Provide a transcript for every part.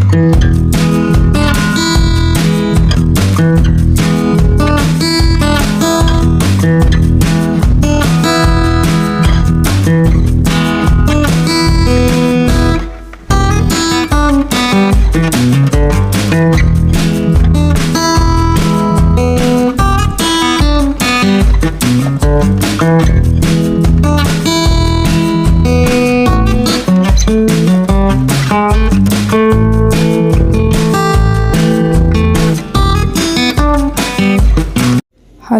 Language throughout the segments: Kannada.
Música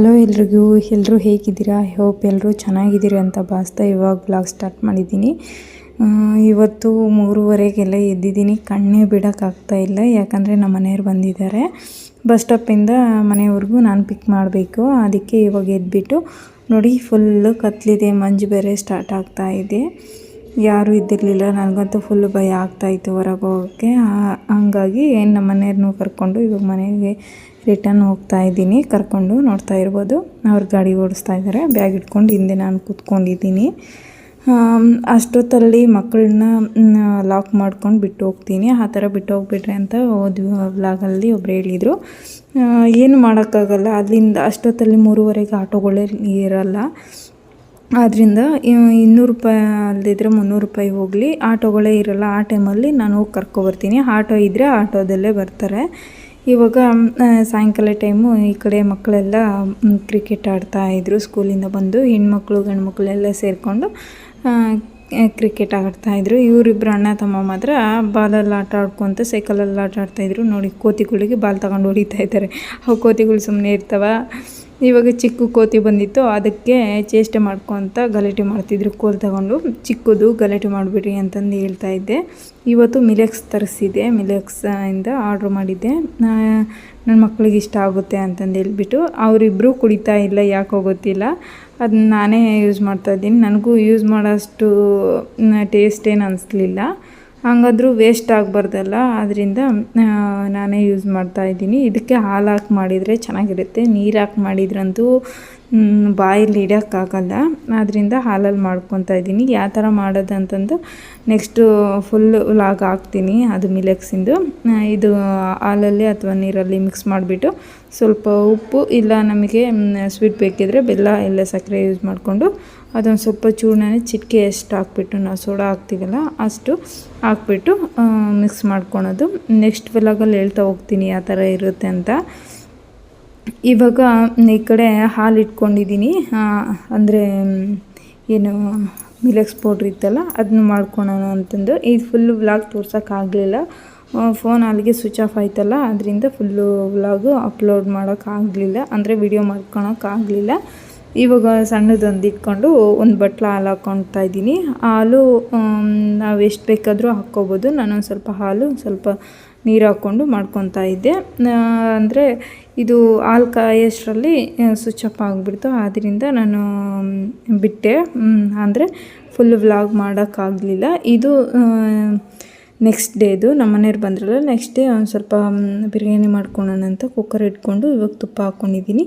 ಹಲೋ ಎಲ್ರಿಗೂ ಎಲ್ಲರೂ ಹೇಗಿದ್ದೀರಾ? ಐ ಹೋಪ್ ಎಲ್ಲರೂ ಚೆನ್ನಾಗಿದ್ದೀರಿ ಅಂತ ಭಾವಿಸ್ತಾ ಇವಾಗ ಬ್ಲಾಗ್ ಸ್ಟಾರ್ಟ್ ಮಾಡಿದ್ದೀನಿ. ಇವತ್ತು ಮೂರುವರೆಗೆಲ್ಲ ಎದ್ದಿದ್ದೀನಿ. ಕಣ್ಣೇ ಬಿಡೋಕ್ಕಾಗ್ತಾ ಇಲ್ಲ. ಯಾಕಂದರೆ ನಮ್ಮ ಮನೆಯವ್ರು ಬಂದಿದ್ದಾರೆ. ಬಸ್ ಸ್ಟಾಪಿಂದ ಮನೆಯವರೆಗೂ ನಾನು ಪಿಕ್ ಮಾಡಬೇಕು. ಅದಕ್ಕೆ ಇವಾಗ ಎದ್ದುಬಿಟ್ಟು ನೋಡಿ ಫುಲ್ಲು ಕತ್ತಲಿದೆ ಮಂಜು ಬೇರೆ ಸ್ಟಾರ್ಟ್ ಆಗ್ತಾ ಇದೆ. ಯಾರೂ ಇದ್ದಿರಲಿಲ್ಲ. ನನಗಂತೂ ಫುಲ್ ಭಯ ಆಗ್ತಾಯಿತ್ತು ಹೊರಗೆ ಹೋಗೋಕ್ಕೆ. ಏನು ನಮ್ಮ ಮನೆಯವ್ರನ್ನೂ ಕರ್ಕೊಂಡು ಇವಾಗ ಮನೆಗೆ ರಿಟರ್ನ್ ಹೋಗ್ತಾ ಇದ್ದೀನಿ. ಕರ್ಕೊಂಡು ನೋಡ್ತಾ ಇರ್ಬೋದು. ಅವ್ರು ಗಾಡಿ ಓಡಿಸ್ತಾ ಇದ್ದಾರೆ ಬ್ಯಾಗ್ ಇಟ್ಕೊಂಡು ಹಿಂದೆ ನಾನು ಕೂತ್ಕೊಂಡಿದ್ದೀನಿ. ಅಷ್ಟೊತ್ತಲ್ಲಿ ಮಕ್ಕಳನ್ನ ಲಾಕ್ ಮಾಡ್ಕೊಂಡು ಬಿಟ್ಟು ಹೋಗ್ತೀನಿ. ಆ ಥರ ಬಿಟ್ಟು ಹೋಗ್ಬಿಟ್ರೆ ಅಂತ ಹೋದ್ವಿ ಬ್ಲಾಗಲ್ಲಿ ಒಬ್ಬರು ಹೇಳಿದರು. ಏನು ಮಾಡೋಕ್ಕಾಗಲ್ಲ. ಅಲ್ಲಿಂದ ಅಷ್ಟೊತ್ತಲ್ಲಿ ಮೂರುವರೆಗೆ ಆಟೋಗಳೇ ಇರಲ್ಲ. ಆದ್ದರಿಂದ ಇನ್ನೂರು ರೂಪಾಯಿ ಅಲ್ಲದಿದ್ರೆ ಮುನ್ನೂರು ರೂಪಾಯಿ ಹೋಗಲಿ. ಆಟೋಗಳೇ ಇರೋಲ್ಲ, ಆ ಟೈಮಲ್ಲಿ ನಾನು ಹೋಗಿ ಕರ್ಕೊಬರ್ತೀನಿ ಆಟೋ ಇದ್ದರೆ ಆಟೋದಲ್ಲೇ ಬರ್ತಾರೆ. ಇವಾಗ ಸಾಯಂಕಾಲ ಟೈಮು ಈ ಕಡೆ ಮಕ್ಕಳೆಲ್ಲ ಕ್ರಿಕೆಟ್ ಆಡ್ತಾ ಇದ್ರು. ಸ್ಕೂಲಿಂದ ಬಂದು ಹೆಣ್ಮಕ್ಳು ಗಂಡು ಮಕ್ಕಳೆಲ್ಲ ಸೇರಿಕೊಂಡು ಕ್ರಿಕೆಟ್ ಆಡ್ತಾಯಿದ್ರು ಇವರಿಬ್ಬರು ಅಣ್ಣ, ತಮ್ಮ ಮಾತ್ರ ಬಾಲಲ್ಲಿ ಆಟ ಆಡ್ಕೊತ ಸೈಕಲಲ್ಲಿ ಆಟ ಆಡ್ತಾಯಿದ್ರು ನೋಡಿ ಕೋತಿಗಳಿಗೆ ಬಾಲ್ ತಗೊಂಡು ಹೊಡಿತಾ ಇದ್ದಾರೆ. ಅವು ಕೋತಿಗಳು ಸುಮ್ಮನೆ ಇರ್ತಾವ. ಇವಾಗ ಚಿಕ್ಕ ಕೋತಿ ಬಂದಿತ್ತು, ಅದಕ್ಕೆ ಚೇಷ್ಟೆ ಮಾಡ್ಕೊತ ಗಲಾಟೆ ಮಾಡ್ತಿದ್ರು, ಕೋಲ್ ತಗೊಂಡು. ಚಿಕ್ಕದು ಗಲಾಟೆ ಮಾಡಿಬಿಡ್ರಿ ಅಂತಂದು ಹೇಳ್ತಾ ಇದ್ದೆ. ಇವತ್ತು ಮಿಲೆಕ್ಸ್ ತರಿಸಿದೆ ಮಿಲೆಕ್ಸ್ ಇಂದ ಆರ್ಡ್ರ್ ಮಾಡಿದ್ದೆ. ನನ್ನ ಮಕ್ಕಳಿಗೆ ಇಷ್ಟ ಆಗುತ್ತೆ ಅಂತಂದು ಹೇಳ್ಬಿಟ್ಟು ಅವರಿಬ್ಬರು ಕುಡಿತಾ ಇಲ್ಲ, ಯಾಕೋ ಗೊತ್ತಿಲ್ಲ. ಅದನ್ನ ನಾನೇ ಯೂಸ್ ಮಾಡ್ತಾ ಇದ್ದೀನಿ. ನನಗೂ ಯೂಸ್ ಮಾಡೋಷ್ಟು ಟೇಸ್ಟ್ ಏನು ಅನಿಸ್ಲಿಲ್ಲ. ಹಂಗಾದ್ರೂ ವೇಸ್ಟ್ ಆಗಬಾರ್ದಲ್ಲ ಅದರಿಂದ ನಾನೇ ಯೂಸ್ ಮಾಡ್ತಾ ಇದ್ದೀನಿ. ಇದಕ್ಕೆ ಹಾಲು ಹಾಕಿ ಮಾಡಿದರೆ ಚೆನ್ನಾಗಿರುತ್ತೆ. ನೀರು ಹಾಕಿ ಮಾಡಿದ್ರಂತೂ ಬಾಯಲ್ಲಿ ಇಡೋಕ್ಕಾಗಲ್ಲ ಆದ್ದರಿಂದ ಹಾಲಲ್ಲಿ ಮಾಡ್ಕೊತಾ ಇದ್ದೀನಿ. ಯಾವ ಥರ ಮಾಡೋದು ಅಂತಂದು ನೆಕ್ಸ್ಟು ಫುಲ್ ಲಾಗ್ ಹಾಕ್ತೀನಿ ಅದು ಮಿಲೆಕ್ಸಿಂದು. ಇದು ಹಾಲಲ್ಲಿ ಅಥವಾ ನೀರಲ್ಲಿ ಮಿಕ್ಸ್ ಮಾಡಿಬಿಟ್ಟು ಸ್ವಲ್ಪ ಉಪ್ಪು, ಇಲ್ಲ ನಮಗೆ ಸ್ವೀಟ್ ಬೇಕಿದ್ರೆ ಬೆಲ್ಲ ಇಲ್ಲ ಸಕ್ಕರೆ ಯೂಸ್ ಮಾಡಿಕೊಂಡು ಅದೊಂದು ಸ್ವಲ್ಪ ಚೂರ್ಣನೇ ಚಿಟಿಕೆ ಎಷ್ಟು ಹಾಕ್ಬಿಟ್ಟು, ನಾವು ಸೋಡಾ ಹಾಕ್ತೀವಲ್ಲ ಅಷ್ಟು ಹಾಕ್ಬಿಟ್ಟು ಮಿಕ್ಸ್ ಮಾಡ್ಕೊಳೋದು. ನೆಕ್ಸ್ಟ್ ವ್ಲಾಗಲ್ಲಿ ಹೇಳ್ತಾ ಹೋಗ್ತೀನಿ ಯಾವ ಥರ ಇರುತ್ತೆ ಅಂತ. ಇವಾಗ ಈ ಕಡೆ ಹಾಲು ಇಟ್ಕೊಂಡಿದ್ದೀನಿ. ಅಂದರೆ, ಏನು ಮಿಲೆಕ್ಸ್ ಪೌಡ್ರ್ ಇತ್ತಲ್ಲ ಅದನ್ನ ಮಾಡ್ಕೊಳೋಣ ಅಂತಂದು. ಇದು ಫುಲ್ಲು ವ್ಲಾಗ್ ತೋರ್ಸೋಕ್ಕಾಗಲಿಲ್ಲ ಫೋನ್ ಅಲ್ಲಿಗೆ ಸ್ವಿಚ್ ಆಫ್ ಆಯ್ತಲ್ಲ, ಅದರಿಂದ ಫುಲ್ಲು ವ್ಲಾಗು ಅಪ್ಲೋಡ್ ಮಾಡೋಕ್ಕಾಗಲಿಲ್ಲ ಅಂದರೆ ವಿಡಿಯೋ ಮಾಡ್ಕೊಳಕ್ಕಾಗಲಿಲ್ಲ ಇವಾಗ ಸಣ್ಣದೊಂದು ಇಟ್ಕೊಂಡು ಒಂದು ಬಟ್ಲ ಹಾಲು ಹಾಕ್ಕೊಳ್ತಾ ಇದ್ದೀನಿ. ಹಾಲು ನಾವು ಎಷ್ಟು ಬೇಕಾದರೂ ಹಾಕ್ಕೋಬೋದು. ನಾನೊಂದು ಸ್ವಲ್ಪ ಹಾಲು ಸ್ವಲ್ಪ ನೀರು ಹಾಕ್ಕೊಂಡು ಮಾಡ್ಕೊತಾ ಇದ್ದೆ. ಅಂದರೆ ಇದು ಹಾಲು ಕಾಯೋಷ್ಟರಲ್ಲಿ ಸ್ವಿಚ್ ಆಫ್ ಆಗಿಬಿಡ್ತು. ಆದ್ದರಿಂದ ನಾನು ಬಿಟ್ಟೆ. ಅಂದರೆ ಫುಲ್ ವ್ಲಾಗ್ ಮಾಡೋಕ್ಕಾಗಲಿಲ್ಲ ಇದು ನೆಕ್ಸ್ಟ್ ಡೇದು ನಮ್ಮ ಮನೆಯವ್ರು ಬಂದ್ರಲ್ಲ ನೆಕ್ಸ್ಟ್ ಡೇ ಒಂದು ಸ್ವಲ್ಪ ಬಿರಿಯಾನಿ ಮಾಡ್ಕೊಳ್ಳೋಣ ಅಂತ ಕುಕ್ಕರ್ ಇಟ್ಕೊಂಡು ಇವಾಗ ತುಪ್ಪ ಹಾಕ್ಕೊಂಡಿದ್ದೀನಿ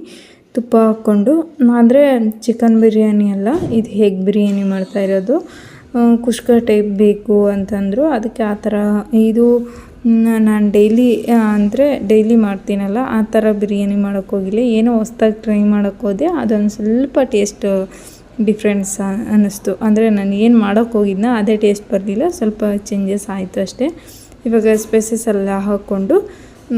ತುಪ್ಪ ಹಾಕ್ಕೊಂಡು ಅಂದರೆ ಚಿಕನ್ ಬಿರಿಯಾನಿ ಅಲ್ಲ, ಇದು ಹೇಗೆ ಬಿರಿಯಾನಿ ಮಾಡ್ತಾ ಇರೋದು ಕುಷ್ಕ ಟೈಪ್ ಬೇಕು ಅಂತಂದರು ಅದಕ್ಕೆ ಆ ಥರ ಇದು ನಾನು ಡೈಲಿ ಅಂದರೆ ಡೈಲಿ ಮಾಡ್ತೀನಲ್ಲ, ಆ ಥರ ಬಿರಿಯಾನಿ ಮಾಡೋಕ್ಕೋಗಿಲ್ಲ ಏನೋ ಹೊಸ್ದಾಗಿ ಟ್ರೈ ಮಾಡೋಕ್ಕೋದೆ ಅದೊಂದು ಸ್ವಲ್ಪ ಟೇಸ್ಟ್ ಡಿಫ್ರೆನ್ಸ್ ಅನ್ನಿಸ್ತು. ಅಂದರೆ ನಾನು ಏನು ಮಾಡೋಕ್ಕೆ ಹೋಗಿದ್ನ ಅದೇ ಟೇಸ್ಟ್ ಬರಲಿಲ್ಲ, ಸ್ವಲ್ಪ ಚೇಂಜಸ್ ಆಯಿತು ಅಷ್ಟೇ. ಇವಾಗ ಸ್ಪೈಸಸ್ ಎಲ್ಲ ಹಾಕ್ಕೊಂಡು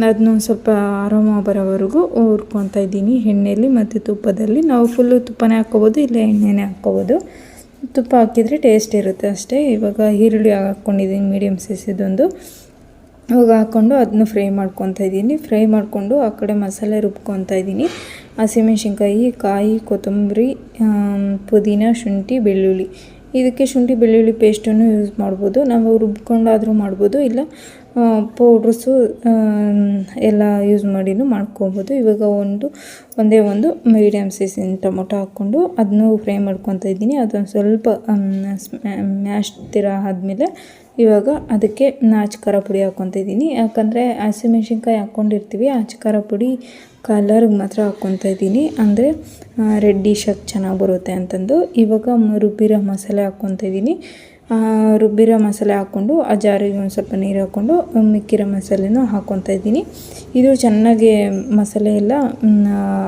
ಅದನ್ನ ಸ್ವಲ್ಪ ಆರಾಮ ಬರೋವರೆಗೂ ಹುರ್ಕೊತಾ ಇದ್ದೀನಿ ಎಣ್ಣೆಯಲ್ಲಿ ಮತ್ತು ತುಪ್ಪದಲ್ಲಿ. ನಾವು ಫುಲ್ಲು ತುಪ್ಪನೇ ಹಾಕ್ಕೋಬೋದು, ಇಲ್ಲ ಎಣ್ಣೆನೇ ಹಾಕ್ಕೋಬೋದು. ತುಪ್ಪ ಹಾಕಿದರೆ ಟೇಸ್ಟ್ ಇರುತ್ತೆ ಅಷ್ಟೇ. ಇವಾಗ ಈರುಳ್ಳಿ ಹಾಕ್ಕೊಂಡಿದ್ದೀನಿ ಮೀಡಿಯಮ್ ಸೈಸಿದೊಂದು ಇವಾಗ ಹಾಕ್ಕೊಂಡು ಅದನ್ನ ಫ್ರೈ ಮಾಡ್ಕೊತಾ ಇದ್ದೀನಿ. ಫ್ರೈ ಮಾಡಿಕೊಂಡು ಆ ಕಡೆ ಮಸಾಲೆ ರುಬ್ಕೊತಾ ಇದ್ದೀನಿ. ಹಸಿಮೆಣ್ಸಿನ್ಕಾಯಿ, ಕಾಯಿ, ಕೊತ್ತಂಬರಿ ಪುದೀನ, ಶುಂಠಿ, ಬೆಳ್ಳುಳ್ಳಿ. ಇದಕ್ಕೆ ಶುಂಠಿ, ಬೆಳ್ಳುಳ್ಳಿ ಪೇಸ್ಟನ್ನು ಯೂಸ್ ಮಾಡ್ಬೋದು. ನಾವು ರುಬ್ಕೊಂಡಾದರೂ ಮಾಡ್ಬೋದು. ಇಲ್ಲ ಪೌಡ್ರಸ್ಸು ಎಲ್ಲ ಯೂಸ್ ಮಾಡಿನೂ ಮಾಡ್ಕೊಬೋದು. ಇವಾಗ ಒಂದು, ಒಂದೇ ಒಂದು ಮೀಡಿಯಮ್ ಸೈಸಿನ ಟೊಮೊಟೊ ಹಾಕ್ಕೊಂಡು ಅದನ್ನು ಫ್ರೈ ಮಾಡ್ಕೊತಾ ಇದ್ದೀನಿ. ಅದೊಂದು ಸ್ವಲ್ಪ ಮ್ಯಾಶ್ ತಿರ ಆದಮೇಲೆ ಇವಾಗ ಅದಕ್ಕೆ ಖಾರ ಪುಡಿ ಹಾಕ್ಕೊತಾ ಇದ್ದೀನಿ. ಯಾಕಂದರೆ ಹಸಿಮೆಣ್ಸಿನ್ಕಾಯಿ ಹಾಕ್ಕೊಂಡಿರ್ತೀವಿ ಆಚ ಖಾರ ಪುಡಿ ಕಲರ್ಗೆ ಮಾತ್ರ ಹಾಕ್ಕೊತಾ ಇದ್ದೀನಿ. ಅಂದರೆ ರೆಡ್ಡಿಶಾಗಿ ಚೆನ್ನಾಗಿ ಬರುತ್ತೆ ಅಂತಂದು. ಇವಾಗ ರುಬ್ಬಿರೋ ಮಸಾಲೆ ಹಾಕ್ಕೊತಾ ಇದ್ದೀನಿ. ರುಬ್ಬಿರೋ ಮಸಾಲೆ ಹಾಕ್ಕೊಂಡು, ಆ ಜಾರಿಗೆ ಒಂದು ಸ್ವಲ್ಪ ನೀರು ಹಾಕ್ಕೊಂಡು ಮಿಕ್ಕಿರೋ ಮಸಾಲೆನೂ ಹಾಕ್ಕೊತಾ ಇದ್ದೀನಿ. ಇದು ಚೆನ್ನಾಗಿ ಮಸಾಲೆ ಎಲ್ಲ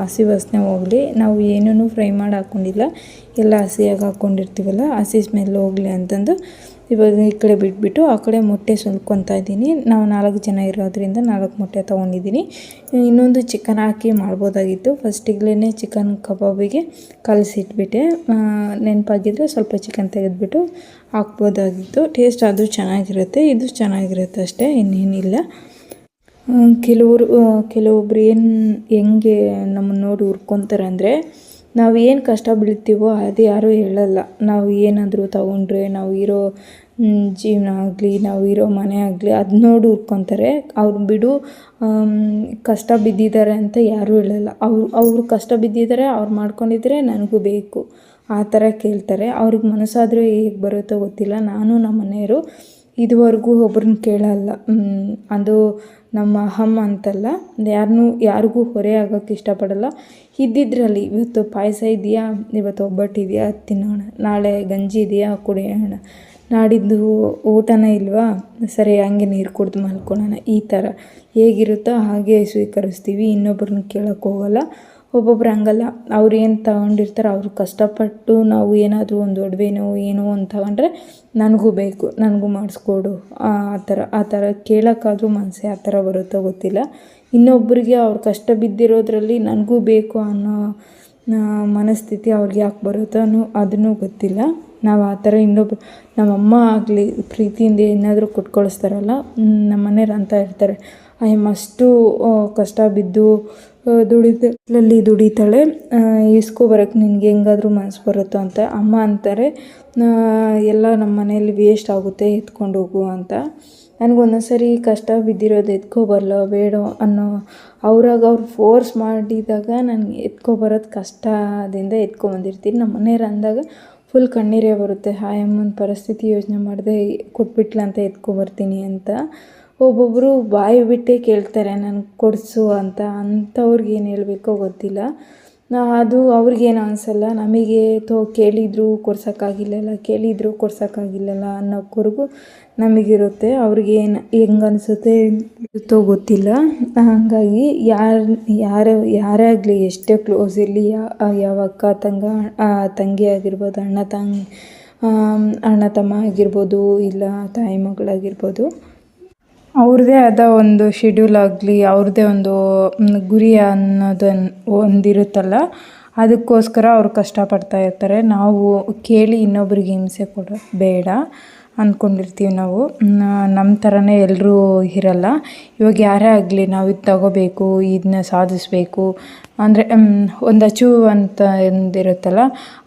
ಹಸಿ ವಾಸನೆ ಹೋಗಲಿ. ನಾವು ಏನೂ ಫ್ರೈ ಮಾಡಿ ಹಾಕ್ಕೊಂಡಿಲ್ಲ ಎಲ್ಲ ಹಸಿಯಾಗಿ ಹಾಕ್ಕೊಂಡಿರ್ತೀವಲ್ಲ ಹಸಿ ಸ್ಮೆಲ್ ಹೋಗಲಿ ಅಂತಂದು ಇವಾಗ ಈ ಕಡೆ ಬಿಟ್ಬಿಟ್ಟು ಆ ಕಡೆ ಮೊಟ್ಟೆ ಸುಲ್ಕೊತಾ ಇದ್ದೀನಿ. ನಾವು ನಾಲ್ಕು ಜನ ಇರೋದ್ರಿಂದ ನಾಲ್ಕು ಮೊಟ್ಟೆ ತೊಗೊಂಡಿದ್ದೀನಿ. ಇನ್ನೊಂದು ಚಿಕನ್ ಹಾಕಿ ಮಾಡ್ಬೋದಾಗಿತ್ತು. ಫಸ್ಟಿಗ್ಲೇ ಚಿಕನ್ ಕಬಾಬಿಗೆ ಕಲಸಿಟ್ಬಿಟ್ಟೆ. ನೆನಪಾಗಿದ್ದರೆ ಸ್ವಲ್ಪ ಚಿಕನ್ ತೆಗೆದುಬಿಟ್ಟು ಹಾಕ್ಬೋದಾಗಿತ್ತು. ಟೇಸ್ಟ್ ಅದು ಚೆನ್ನಾಗಿರುತ್ತೆ, ಇದು ಚೆನ್ನಾಗಿರುತ್ತೆ ಅಷ್ಟೇ, ಇನ್ನೇನಿಲ್ಲ. ಕೆಲವರು ಕೆಲವೊಬ್ರು ಏನು, ಹೆಂಗೆ ನಮ್ಮನ್ನು ನೋಡಿ ಹುರ್ಕೊತಾರೆ ಅಂದರೆ ನಾವು ಏನು ಕಷ್ಟ ಬೀಳ್ತೀವೋ ಅದು ಯಾರೂ ಹೇಳಲ್ಲ. ನಾವು ಏನಾದರೂ ತಗೊಂಡ್ರೆ, ನಾವು ಇರೋ ಜೀವನ ಆಗಲಿ, ನಾವು ಇರೋ ಮನೆ ಆಗಲಿ ಅದು ನೋಡಿ ಉರ್ಕೊತಾರೆ. ಅವ್ರು ಬಿಡು ಕಷ್ಟ ಬಿದ್ದಿದ್ದಾರೆ ಅಂತ ಯಾರೂ ಹೇಳಲ್ಲ. ಅವ್ರು, ಅವರು ಕಷ್ಟ ಬಿದ್ದಿದ್ದಾರೆ ಅವ್ರು ಮಾಡ್ಕೊಂಡಿದ್ರೆ ನನಗೂ ಬೇಕು. ಆ ಥರ ಕೇಳ್ತಾರೆ. ಅವ್ರಿಗೆ ಮನಸ್ಸಾದರೂ ಹೇಗೆ ಬರುತ್ತೋ ಗೊತ್ತಿಲ್ಲ. ನಾನು ನಮ್ಮ ಮನೆಯವರು ಇದುವರೆಗೂ ಒಬ್ರನ್ನ ಕೇಳಲ್ಲ. ಅದು ನಮ್ಮ ಅಹಂ ಅಂತಲ್ಲ ಯಾರನ್ನೂ ಯಾರಿಗೂ ಹೊರೆ ಆಗೋಕ್ಕೆ ಇಷ್ಟಪಡಲ್ಲ. ಇದ್ದಿದ್ರಲ್ಲಿ ಇವತ್ತು ಪಾಯಸ ಇದೆಯಾ, ಇವತ್ತು ಒಬ್ಬಟ್ಟು ಇದೆಯಾ, ತಿನ್ನೋಣ. ನಾಳೆ ಗಂಜಿ ಇದೆಯಾ, ಕುಡಿಯೋಣ. ನಾಡಿದ್ದು ಊಟನೇ ಇಲ್ವಾ? ಸರಿ, ಹಂಗೆ ನೀರು ಕುಡಿದು ಮಲ್ಕೊಳ್ಳೋಣ ಈ ಥರ ಹೇಗಿರುತ್ತೋ ಹಾಗೆ ಸ್ವೀಕರಿಸ್ತೀವಿ. ಇನ್ನೊಬ್ರನ್ನ ಕೇಳೋಕ್ಕೆ ಹೋಗಲ್ಲ. ಒಬ್ಬೊಬ್ರು ಹಂಗಲ್ಲ. ಅವ್ರು ಏನು ತಗೊಂಡಿರ್ತಾರೆ ಅವರು ಕಷ್ಟಪಟ್ಟು ನಾವು ಏನಾದರೂ ಒಂದು ಒಡವೆನೋ ಏನೋ ಒಂದು ತಗೊಂಡ್ರೆ ನನಗೂ ಬೇಕು, ನನಗೂ ಮಾಡಿಸ್ಕೊಡು. ಆ ಥರ ಆ ಥರ ಕೇಳೋಕ್ಕಾದ್ರೂ ಮನಸ್ಸೇ ಆ ಥರ ಬರುತ್ತೋ ಗೊತ್ತಿಲ್ಲ. ಇನ್ನೊಬ್ಬರಿಗೆ ಅವ್ರು ಕಷ್ಟ ಬಿದ್ದಿರೋದ್ರಲ್ಲಿ ನನಗೂ ಬೇಕು ಅನ್ನೋ ಮನಸ್ಥಿತಿ ಅವ್ರಿಗೆ ಯಾಕೆ ಬರುತ್ತೋ ಅದನ್ನು ಗೊತ್ತಿಲ್ಲ. ನಾವು ಆ ಥರ ಇನ್ನೊಬ್ರು ನಮ್ಮಮ್ಮ ಆಗಲಿ ಪ್ರೀತಿಯಿಂದ ಏನಾದರೂ ಕೊಟ್ಕೊಳಿಸ್ತಾರಲ್ಲ ನಮ್ಮ ಮನೆಯವ್ರು ಅಂತ ಇರ್ತಾರೆ. ಅಯ್ಯಮ್ಮ ಅಷ್ಟು ಆ, ಕಷ್ಟ ಬಿದ್ದು ದುಡಿದಲ್ಲಿ ದುಡಿತಾಳೆ. ಇಸ್ಕೊ ಬರೋಕ್ಕೆ ನಿನಗೆ ಹೆಂಗಾದ್ರೂ ಮನಸ್ಸು ಬರುತ್ತೋ ಅಂತ ಅಮ್ಮ ಅಂತಾರೆ. ಎಲ್ಲ ನಮ್ಮ ಮನೇಲಿ ವೇಸ್ಟ್ ಆಗುತ್ತೆ ಎತ್ಕೊಂಡು ಹೋಗು ಅಂತ. ನನಗೆ ಒಂದೊಂದು ಸರಿ ಕಷ್ಟ ಬಿದ್ದಿರೋದು ಎತ್ಕೊಬರಲ್ಲ ಬೇಡ ಅನ್ನೋ ಅವ್ರಾಗ ಅವ್ರು ಫೋರ್ಸ್ ಮಾಡಿದಾಗ ನನಗೆ ಎತ್ಕೊಬರೋದು ಕಷ್ಟದಿಂದ ಎತ್ಕೊಂಬಂದಿರ್ತೀನಿ ನಮ್ಮ ಮನೆಯವ್ರು ಅಂದಾಗ ಫುಲ್ ಕಣ್ಣೀರೇ ಬರುತ್ತೆ. ಹಾಯಮ್ಮನ ಪರಿಸ್ಥಿತಿ ಯೋಚನೆ ಮಾಡದೆ ಕೊಟ್ಬಿಟ್ಲ ಅಂತ ಎತ್ಕೊಬರ್ತೀನಿ ಅಂತ. ಒಬ್ಬೊಬ್ಬರು ಬಾಯಿ ಬಿಟ್ಟೇ ಕೇಳ್ತಾರೆ ನನಗೆ ಕೊಡಿಸು ಅಂತ. ಅಂಥವ್ರಿಗೆ ಏನು ಹೇಳಬೇಕೋ ಗೊತ್ತಿಲ್ಲ. ಅದು ಅವ್ರಿಗೇನು ಅನಿಸಲ್ಲ. ನಮಗೆ ತೋ, ಕೇಳಿದ್ರು ಕೊಡ್ಸೋಕ್ಕಾಗಿಲ್ಲಲ್ಲ ಕೇಳಿದ್ರು ಕೊಡ್ಸೋಕ್ಕಾಗಿಲ್ಲಲ್ಲ ಅನ್ನೋಕ್ವರೆಗೂ ನಮಗಿರುತ್ತೆ. ಅವ್ರಿಗೇನು ಹೆಂಗೆ ಅನಿಸುತ್ತೆ ಇರುತ್ತೋ ಗೊತ್ತಿಲ್ಲ. ಹಾಗಾಗಿ ಯಾರು ಯಾರು ಯಾರೇ ಆಗಲಿ ಎಷ್ಟೇ ಕ್ಲೋಸ್ ಇರಲಿ ಯಾವ ಅಕ್ಕ ತಂಗ ತಂಗಿ ಆಗಿರ್ಬೋದು, ಅಣ್ಣ ತಂಗಿ ಅಣ್ಣ ತಮ್ಮ ಆಗಿರ್ಬೋದು, ಇಲ್ಲ ತಾಯಿ ಮಗಳಾಗಿರ್ಬೋದು ಅವ್ರದ್ದೇ ಆದ ಒಂದು ಶೆಡ್ಯೂಲ್ ಆಗಲಿ, ಅವ್ರದ್ದೇ ಒಂದು ಗುರಿ ಅನ್ನೋದನ್ನು ಒಂದಿರುತ್ತಲ್ಲ, ಅದಕ್ಕೋಸ್ಕರ ಅವ್ರು ಕಷ್ಟಪಡ್ತಾ ಇರ್ತಾರೆ. ನಾವು ಕೇಳಿ ಇನ್ನೊಬ್ರಿಗೆ ಹಿಂಸೆ ಕೊಡೋದು ಬೇಡ ಅಂದ್ಕೊಂಡಿರ್ತೀವಿ ನಾವು. ನಮ್ಮ ಥರನೇ ಎಲ್ಲರೂ ಇರಲ್ಲ. ಇವಾಗ ಯಾರೇ ಆಗಲಿ ನಾವು ಇದು ತಗೋಬೇಕು ಇದನ್ನ ಸಾಧಿಸಬೇಕು ಅಂದರೆ ಒಂದು ಅಚೀವ್ ಅಂತ ಒಂದಿರುತ್ತಲ್ಲ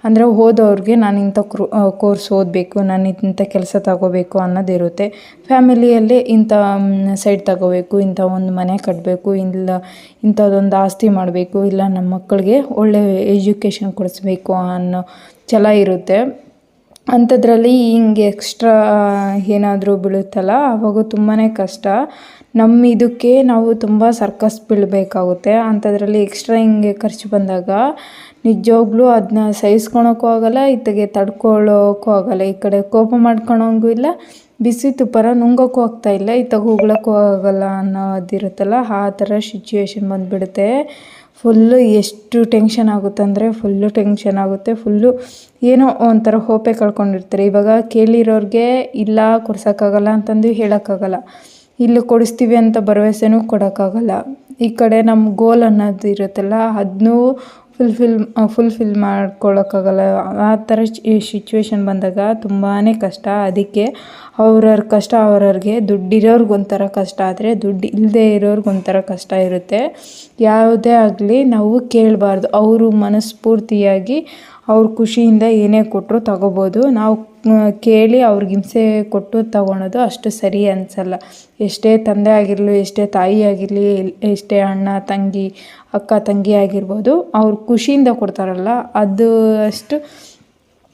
ಅಂದರೆ ಓದೋರಿಗೆ ನಾನು ಇಂಥ ಕ್ರೂ ಕೋರ್ಸ್ ಓದಬೇಕು, ನಾನು ಇಂಥ ಕೆಲಸ ತಗೋಬೇಕು ಅನ್ನೋದಿರುತ್ತೆ. ಫ್ಯಾಮಿಲಿಯಲ್ಲಿ ಇಂಥ ಸೈಡ್ ತಗೋಬೇಕು, ಇಂಥ ಒಂದು ಮನೆ ಕಟ್ಟಬೇಕು ಇಲ್ಲ ಇಂಥದ್ದೊಂದು ಆಸ್ತಿ ಮಾಡಬೇಕು, ಇಲ್ಲ ನಮ್ಮ ಮಕ್ಕಳಿಗೆ ಒಳ್ಳೆಯ ಎಜುಕೇಷನ್ ಕೊಡಿಸ್ಬೇಕು ಅನ್ನೋ ಛಲ ಇರುತ್ತೆ. ಅಂಥದ್ರಲ್ಲಿ ಹಿಂಗೆ ಎಕ್ಸ್ಟ್ರಾ ಏನಾದರೂ ಬೀಳುತ್ತಲ್ಲ ಆವಾಗ ತುಂಬಾ ಕಷ್ಟ. ನಮ್ಮ ಇದಕ್ಕೆ ನಾವು ತುಂಬ ಸರ್ಕಸ್ ಬೀಳಬೇಕಾಗುತ್ತೆ. ಅಂಥದ್ರಲ್ಲಿ ಎಕ್ಸ್ಟ್ರಾ ಹಿಂಗೆ ಖರ್ಚು ಬಂದಾಗ ನಿಜವಾಗ್ಲೂ ಅದನ್ನ ಸಹಿಸ್ಕೊಳೋಕ್ಕೂ ಆಗಲ್ಲ, ಇತ್ತಗೆ ತಡ್ಕೊಳ್ಳೋಕ್ಕೂ ಆಗಲ್ಲ. ಈ ಕಡೆ ಕೋಪ ಮಾಡ್ಕೊಳಂಗೂ ಇಲ್ಲ, ಬಿಸಿ ತುಪ್ಪರ ನುಂಗೋಕ್ಕೂ ಆಗ್ತಾಯಿಲ್ಲ ಇತ್ತಾಗ ಹೋಗ್ಲಕ್ಕೂ ಆಗಲ್ಲ ಅನ್ನೋದಿರುತ್ತಲ್ಲ, ಆ ಥರ ಸಿಚುವೇಶನ್ ಬಂದುಬಿಡುತ್ತೆ. ಫುಲ್ಲು ಎಷ್ಟು ಟೆನ್ಷನ್ ಆಗುತ್ತೆ ಅಂದರೆ ಫುಲ್ಲು ಟೆನ್ಷನ್ ಆಗುತ್ತೆ, ಫುಲ್ಲು ಏನೋ ಒಂಥರ ಹೋಪೆ ಕಳ್ಕೊಂಡಿರ್ತಾರೆ. ಇವಾಗ ಕೇಳಿರೋರಿಗೆ ಇಲ್ಲ, ಕೊಡ್ಸೋಕ್ಕಾಗಲ್ಲ ಅಂತಂದು ಹೇಳೋಕ್ಕಾಗಲ್ಲ. ಇಲ್ಲಿ ಕೊಡಿಸ್ತೀವಿ ಅಂತ ಭರವಸೆನೂ ಕೊಡೋಕ್ಕಾಗಲ್ಲ. ಈ ಕಡೆ ನಮ್ಮ ಗೋಲ್ ಅನ್ನೋದು ಇರುತ್ತಲ್ಲ ಅದನ್ನೂ ಫುಲ್ಫಿಲ್ ಫುಲ್ಫಿಲ್ ಮಾಡ್ಕೊಳ್ಳೋಕ್ಕಾಗಲ್ಲ ಆ ಥರ ಸಿಚುವೇಶನ್ ಬಂದಾಗ ತುಂಬಾ ಕಷ್ಟ. ಅದಕ್ಕೆ ಅವ್ರವ್ರ ಕಷ್ಟ ಅವ್ರವ್ರಿಗೆ, ದುಡ್ಡಿರೋರ್ಗೊಂಥರ ಕಷ್ಟ ಆದರೆ ದುಡ್ಡು ಇಲ್ಲದೆ ಇರೋರ್ಗೊಂಥರ ಕಷ್ಟ ಇರುತ್ತೆ. ಯಾವುದೇ ಆಗಲಿ ನಾವು ಕೇಳಬಾರ್ದು. ಅವರು ಮನಸ್ಫೂರ್ತಿಯಾಗಿ ಅವ್ರ ಖುಷಿಯಿಂದ ಏನೇ ಕೊಟ್ಟರು ತಗೋಬೋದು. ನಾವು ಕೇಳಿ ಅವ್ರಿಗೆ ಹಿಂಸೆ ಕೊಟ್ಟು ತಗೊಳೋದು ಅಷ್ಟು ಸರಿ ಅನಿಸಲ್ಲ. ಎಷ್ಟೇ ತಂದೆ ಆಗಿರಲಿ, ಎಷ್ಟೇ ತಾಯಿ ಆಗಿರಲಿ ಎಷ್ಟೇ ಅಣ್ಣ, ತಂಗಿ ಅಕ್ಕ ತಂಗಿ ಆಗಿರ್ಬೋದು, ಅವ್ರು ಖುಷಿಯಿಂದ ಕೊಡ್ತಾರಲ್ಲ ಅದು ಅಷ್ಟು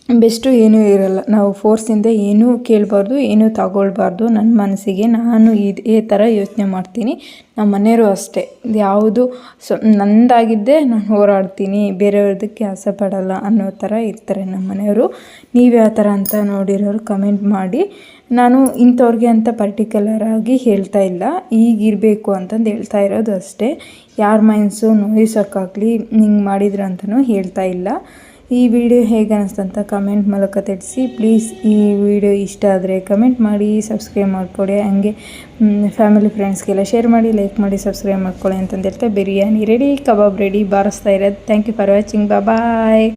ಬೆಸ್ಟು ಏನೂ ಇರಲ್ಲ. ನಾವು ಫೋರ್ಸಿಂದ ಏನೂ ಕೇಳಬಾರ್ದು, ಏನೂ ತಗೊಳ್ಬಾರ್ದು. ನನ್ನ ಮನಸ್ಸಿಗೆ ನಾನು ಇದೇ ಥರ ಯೋಚನೆ ಮಾಡ್ತೀನಿ. ನಮ್ಮ ಮನೆಯವರು ಅಷ್ಟೇ. ಯಾವುದು ಸೊ ನಂದಾಗಿದ್ದೇ ನಾನು ಹೋರಾಡ್ತೀನಿ, ಬೇರೆಯವ್ರದಕ್ಕೆ ಆಸೆ ಪಡಲ್ಲ ಅನ್ನೋ ಥರ ಇರ್ತಾರೆ ನಮ್ಮ ಮನೆಯವರು. ನೀವು ಯಾವ ಥರ ಅಂತ ನೋಡಿರೋರು ಕಮೆಂಟ್ ಮಾಡಿ. ನಾನು ಇಂಥವ್ರಿಗೆ ಅಂತ ಪರ್ಟಿಕ್ಯುಲರ್ ಆಗಿ ಹೇಳ್ತಾ ಇಲ್ಲ. ಈಗಿರಬೇಕು ಅಂತಂದು ಹೇಳ್ತಾ ಇರೋದು ಅಷ್ಟೇ. ಯಾರ ಮೈನ್ಸು ನೋಯಿಸೋಕ್ಕಾಗಲಿ ಹಿಂಗೆ ಮಾಡಿದ್ರ ಅಂತಲೂ ಹೇಳ್ತಾ ಇಲ್ಲ. ಈ ವಿಡಿಯೋ ಹೇಗೆ ಅನ್ನಿಸ್ತಂತ ಕಮೆಂಟ್ ಮೂಲಕ ತಿಳಿಸಿ. ಪ್ಲೀಸ್ ಈ ವಿಡಿಯೋ ಇಷ್ಟ ಆದರೆ ಕಮೆಂಟ್ ಮಾಡಿ ಸಬ್ಸ್ಕ್ರೈಬ್ ಮಾಡಿಕೊಡಿ. ಹಂಗೆ ಫ್ಯಾಮಿಲಿ ಫ್ರೆಂಡ್ಸ್ಗೆಲ್ಲ ಶೇರ್ ಮಾಡಿ ಲೈಕ್ ಮಾಡಿ ಸಬ್ಸ್ಕ್ರೈಬ್ ಮಾಡ್ಕೊಳ್ಳಿ ಅಂತಂದು ಹೇಳ್ತಾ ಬಿರಿಯಾನಿ ರೆಡಿ ಕಬಾಬ್ ರೆಡಿ ಬಾರಿಸ್ತಾ ಇರೋದು. Thank you for watching bye